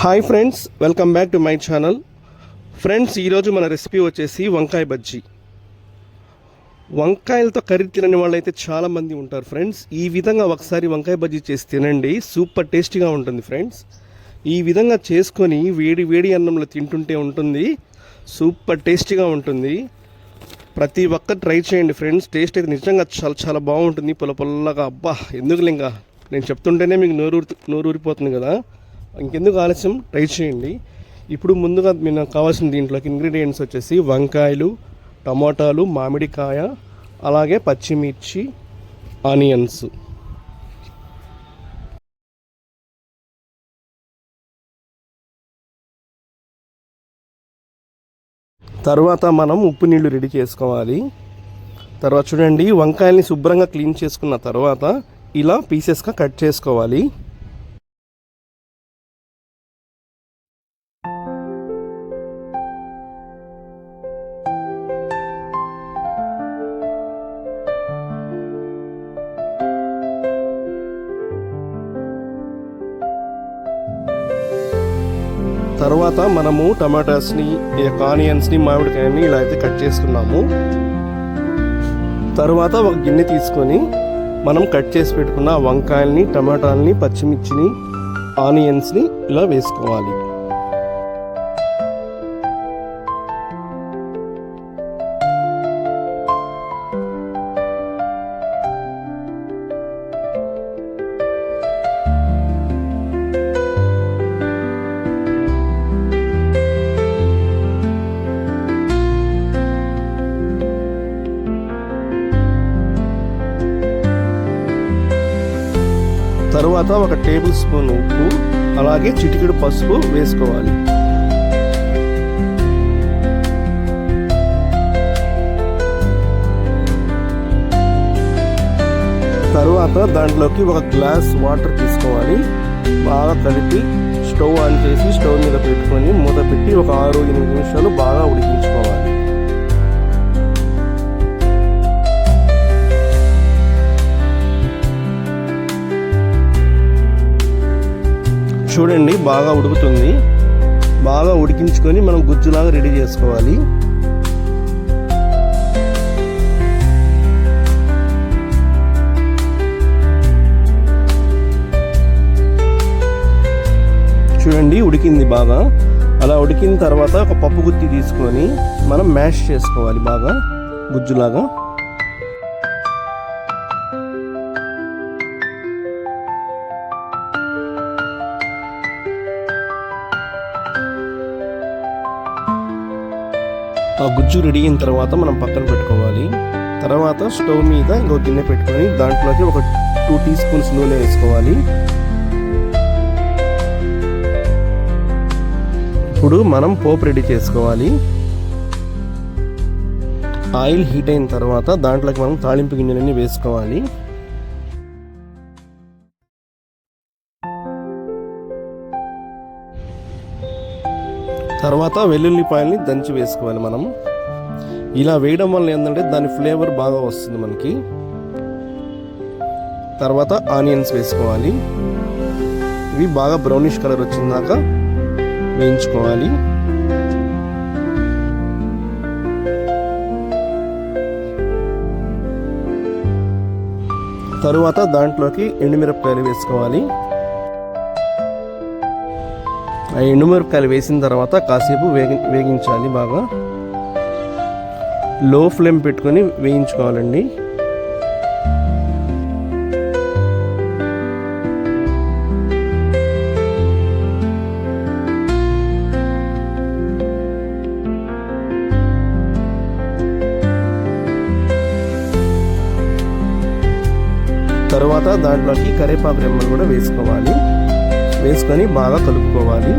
Hi friends welcome back to my channel friends ఈరోజు మన recipe వచ్చేసి వంకాయ బజ్జీ. వంకాయలతో కర్రీ తినని వాళ్ళైతే చాలామంది ఉంటారు ఫ్రెండ్స్ ఈ విధంగా ఒకసారి వంకాయ బజ్జీ చేసి తినండి. సూపర్ టేస్టీగా ఉంటుంది ఫ్రెండ్స్ ఈ విధంగా చేసుకొని వేడి వేడి అన్నంలో తింటుంటే ఉంటుంది. సూపర్ టేస్టీగా ఉంటుంది. ప్రతి ఒక్క ట్రై చేయండి ఫ్రెండ్స్ టేస్ట్ అయితే నిజంగా చాలా చాలా బాగుంటుంది. పొల పొల్లగా. అబ్బా ఎందుకు ఇంకా? నేను చెప్తుంటేనే మీకు నోరు నోరు ఊరిపోతుంది కదా. ఇంకెందుకు ఆలస్యం? ట్రై చేయండి. ఇప్పుడు ముందుగా మీకు కావాల్సిన దీంట్లోకి ఇంగ్రీడియంట్స్ వచ్చేసి వంకాయలు టమాటాలు మామిడికాయ అలాగే పచ్చిమిర్చి ఆనియన్స్. తర్వాత మనం ఉప్పు నీళ్ళు రెడీ చేసుకోవాలి. తర్వాత చూడండి వంకాయల్ని శుభ్రంగా క్లీన్ చేసుకున్న తర్వాత ఇలా పీసెస్గా కట్ చేసుకోవాలి. తర్వాత మనము టమాటాస్ని ఈ యొక్క ఆనియన్స్ని మామిడికాయని ఇలా అయితే కట్ చేసుకున్నాము. తర్వాత ఒక గిన్నె తీసుకొని మనం కట్ చేసి పెట్టుకున్న వంకాయల్ని టమాటాలని పచ్చిమిర్చిని ఆనియన్స్ని ఇలా వేసుకోవాలి. తర్వాత ఒక టేబుల్ స్పూన్ ఉప్పు అలాగే చిటికెడు పసుపు వేసుకోవాలి. తరువాత దాంట్లోకి ఒక గ్లాస్ వాటర్ తీసుకోవాలి. బాగా కలిపి స్టవ్ ఆన్ చేసి స్టవ్ మీద పెట్టుకొని మూత పెట్టి ఒక ఆరు ఎనిమిది నిమిషాలు బాగా చూడండి బాగా ఉడుకుతుంది. బాగా ఉడికించుకొని మనం గుజ్జులాగా రెడీ చేసుకోవాలి. చూడండి ఉడికింది బాగా. అలా ఉడికిన తర్వాత ఒక పప్పు గుత్తి తీసుకొని మనం మ్యాష్ చేసుకోవాలి బాగా గుజ్జులాగా. ఆ గుజ్జు రెడీ అయిన తర్వాత మనం పక్కన పెట్టుకోవాలి. తర్వాత స్టవ్ మీద ఇంకో గిన్నె పెట్టుకొని దాంట్లోకి ఒక టూ టీ స్పూన్స్ నూనె వేసుకోవాలి. ఇప్పుడు మనం పోపు రెడీ చేసుకోవాలి. ఆయిల్ హీట్ అయిన తర్వాత దాంట్లోకి మనం తాళింపు గింజలన్నీ వేసుకోవాలి. తర్వాత వెల్లుల్లిపాయల్ని దంచి వేసుకోవాలి మనం ఇలా వేయడం వల్ల ఏంటంటే దాని ఫ్లేవర్ బాగా వస్తుంది మనకి. తర్వాత ఆనియన్స్ వేసుకోవాలి. ఇవి బాగా బ్రౌనిష్ కలర్ వచ్చిందాక వేయించుకోవాలి. తరువాత దాంట్లోకి ఎండుమిరపకాయలు వేసుకోవాలి. ఎండుమిరపకాయలు వేసిన తర్వాత కాసేపు వేగి వేగించాలి బాగా. లో ఫ్లేమ్ పెట్టుకొని వేయించుకోవాలండి. తర్వాత దాంట్లోకి కరివేపాకు రెమ్మలు కూడా వేసుకోవాలి. వేసుకొని బాగా కలుపుకోవాలి.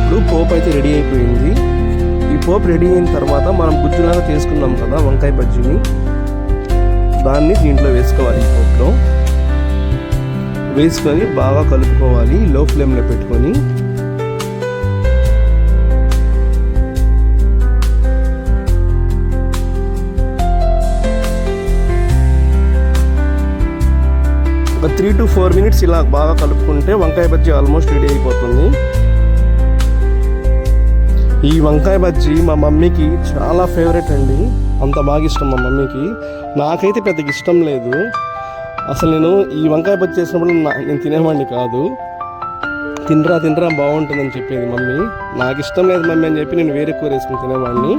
ఇప్పుడు పోపు అయితే రెడీ అయిపోయింది. ఈ పోపు రెడీ అయిన తర్వాత మనం గుజ్జులాగా చేసుకున్నాం కదా వంకాయ బజ్జీని. దాన్ని దీంట్లో వేసుకోవాలి ఈ పోపులో. వేసుకొని బాగా కలుపుకోవాలి లో ఫ్లేమ్లో పెట్టుకొని. ఒక త్రీ టు ఫోర్ మినిట్స్ ఇలా బాగా కలుపుకుంటే వంకాయ బజ్జీ ఆల్మోస్ట్ రెడీ అయిపోతుంది. ఈ వంకాయ బజ్జీ మా మమ్మీకి చాలా ఫేవరెట్ అండి. అంత బాగా ఇష్టం మా మమ్మీకి. నాకైతే పెద్దగా ఇష్టం లేదు. అసలు నేను ఈ వంకాయ బజ్జీ చేసినప్పుడు నేను తినేవాడిని కాదు. తినరా తినరా బాగుంటుందని చెప్పేది మమ్మీ. నాకు ఇష్టం లేదు మమ్మీ అని చెప్పి నేను వేరే కూర వేసుకుని తినేవాడిని.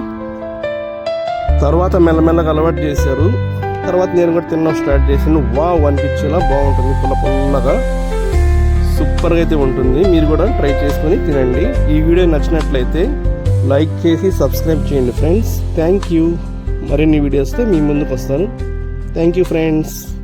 తర్వాత మెల్లమెల్లగా అలవాటు చేశారు. తర్వాత నేను కూడా తినడం స్టార్ట్ చేసాను వావ్ అనిపించేలా బాగుంటుంది. పుల్ల పుల్లగా సూపర్గా అయితే ఉంటుంది. మీరు కూడా ట్రై చేసుకొని తినండి. ఈ వీడియో నచ్చినట్లయితే లైక్ చేసి సబ్స్క్రైబ్ చేయండి ఫ్రెండ్స్. Thank you. మరిన్ని వీడియోస్తో మీ ముందుకు వస్తాను. Thank you friends.